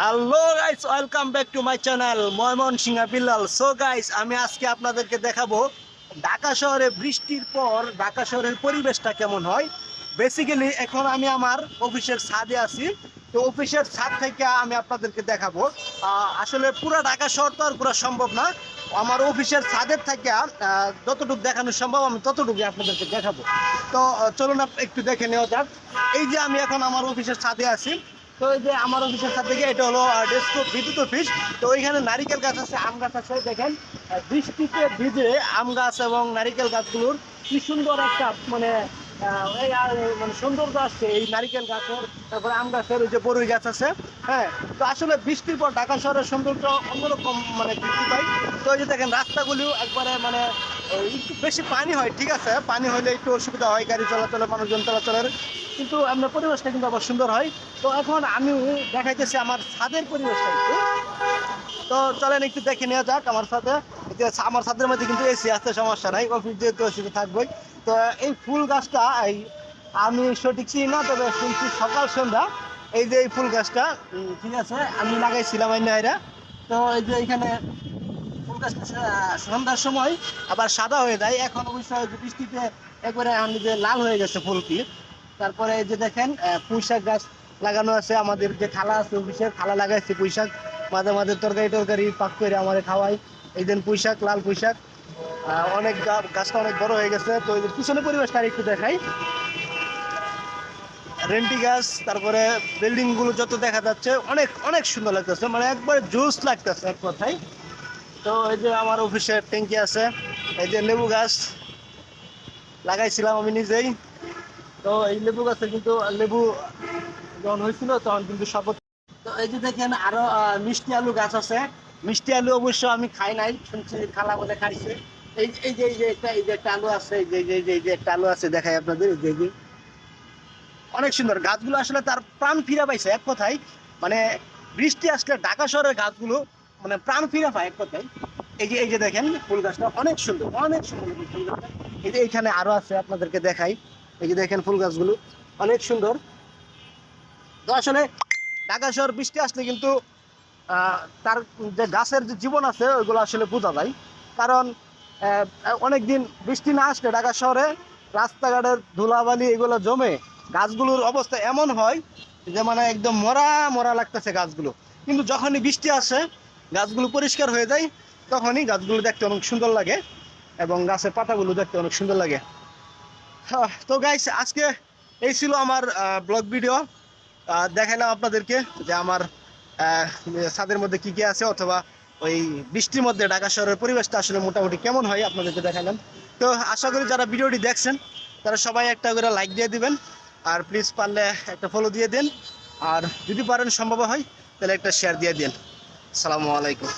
Hello guys welcome back to my channel Mymensingh Billal so guys আমি আজকে আপনাদেরকে দেখাবো ঢাকা শহরে বৃষ্টির পর ঢাকা শহরের পরিবেশটা কেমন হয়। বেসিক্যালি এখন আমি আমার অফিসের ছাদে আছি। তো অফিসের ছাদ থেকে আমি আপনাদেরকে দেখাবো। আসলে পুরো ঢাকা শহর তো আর পুরো সম্ভব না। আমার অফিসের ছাদের থেকে যতটুকু দেখানো সম্ভব, আমি ততটুকু আপনাদেরকে দেখাবো। তো চলুন একটু দেখে নেওয়া যাক। এই যে আমি এখন আমার অফিসের ছাদে আছি। তো এই যে আমার অফিসের সাথে থেকে এটা হলো ডেস্কো বিদ্যুৎ অফিস তো ওইখানে নারিকেল গাছ আছে, আম গাছ আছে, দেখেন। বৃষ্টিতে ভিজে আম গাছ এবং নারিকেল গাছগুলোর কি সুন্দর একটা মানে মানে সৌন্দর্য আসছে এই নারিকেল গাছের, তারপরে আম গাছের ওই যে বরুই গাছ আছে হ্যাঁ। তো আসলে বৃষ্টির পর ঢাকা শহরের সৌন্দর্য অন্যরকম মানে বৃদ্ধি পায়। তো এই যে দেখেন, রাস্তাগুলিও একবারে মানে একটু বেশি পানি হয়, ঠিক আছে। পানি হলে একটু অসুবিধা হয়, গাড়ি চলাচলে, মানুষজন চলাচলের। কিন্তু আপনার পরিবেশটা কিন্তু আবার সুন্দর হয়। তো এখন আমি দেখাইতেছি আমার ছাদের পরিবেশটা একটু। তো চলেন একটু দেখে নেওয়া যাক আমার সাথে আমার ছাদের মধ্যে কিন্তু এসি আসতে সমস্যা নাই। অফিস যেহেতু এসিতে থাকবোই। তো এই ফুল গাছটা, এই আমি সঠিক চিনি না, তবে শুনছি সকাল সন্ধ্যা। এই যে এই ফুল গাছটা ঠিক আছে, আমি লাগাইছিলাম এই নাইরা। তো এই যে এখানে ফুল গাছটা সন্ধ্যার সময় আবার সাদা হয়ে যায়। এখন অবশ্য বৃষ্টিতে একবারে আমি যে লাল হয়ে গেছে ফুলটি। তারপরে এই যে দেখেন আহ, পুঁই শাক গাছ লাগানো আছে আমাদের যে খালা আছে অফিসের খালা লাগাইছে পুঁই শাক মাঝে মাঝে তরকারি টরকারি পাক করে আমাদের খাওয়াই। এই দিন পুঁই শাক লাল পুঁই শাক অনেক গাছটা অনেক বড় হয়ে গেছে। তো পিছনে পরিবেশটা একটু দেখাই। রেন্টি গাছ তারপরে বিল্ডিংগুলো যত দেখা যাচ্ছে অনেক অনেক সুন্দর লাগতেছে। মানে একবার জুস লাগতেছে এক কথায়। তো এই যে আমার অফিসের ট্যাঙ্কি আছে এই যে লেবু গাছ লাগাইছিলাম আমি নিজেই। তো এই লেবু গাছে কিন্তু লেবু যখন হয়েছিল, তখন কিন্তু শপথ তো এই যে দেখেন আরও মিষ্টি আলু গাছ আছে। মিষ্টি আলু অবশ্য আমি খাই নাই, শুনছি খালা বলে খাইছে। এই এই যে এই যে একটা, এই যে একটা আলু আছে, এই যে যে- যে- একটা আলু আছে, দেখাই আপনাদের, এই যে অনেক সুন্দর। গাছগুলো আসলে তার প্রাণ ফিরে পাইছে এক কথায়। মানে বৃষ্টি আসলে ঢাকা শহরের গাছগুলো মানে প্রাণ ফিরে পায় এক কথায়। এই যে এই যে দেখেন ফুল গাছটা অনেক সুন্দর অনেক সুন্দর। ফুল। এই যে এইখানে আরও আছে, আপনাদেরকে দেখাই। এই যে দেখেন ফুল গাছগুলো। অনেক সুন্দর। তো আসলে ঢাকা শহর বৃষ্টি আসলে কিন্তু তার যে গাছের যে জীবন আছে, ওইগুলো আসলে বোঝা যায়। কারণ অনেক দিন বৃষ্টি না আসলে ঢাকা শহরে রাস্তাঘাটের ধুলাবালি এগুলো জমে গাছগুলোর অবস্থা এমন হয় যে মানে একদম মরা মরা লাগতেছে গাছগুলো। কিন্তু যখনই বৃষ্টি আসে, গাছগুলো পরিষ্কার হয়ে যায়, তখনই গাছগুলো দেখতে অনেক সুন্দর লাগে এবং গাছের পাতাগুলো দেখতে অনেক সুন্দর লাগে। তো গাইস আজকে এই ছিল আমার ব্লগ ভিডিও দেখাইলাম আপনাদেরকে যে আমার ছাদের মধ্যে কি কি আছে অথবা ওই বৃষ্টির মধ্যে ঢাকা শহরের পরিবেশটা আসলে মোটামুটি কেমন হয় আপনাদেরকে দেখালাম। তো আশা করি যারা ভিডিওটি দেখছেন, তারা সবাই একটা করে লাইক দিয়ে দিবেন। আর প্লিজ পারলে একটা ফলো দিয়ে দিন। আর যদি পারেন সম্ভব হয়, তাহলে একটা শেয়ার দিয়ে দিন। সালামু আলাইকুম।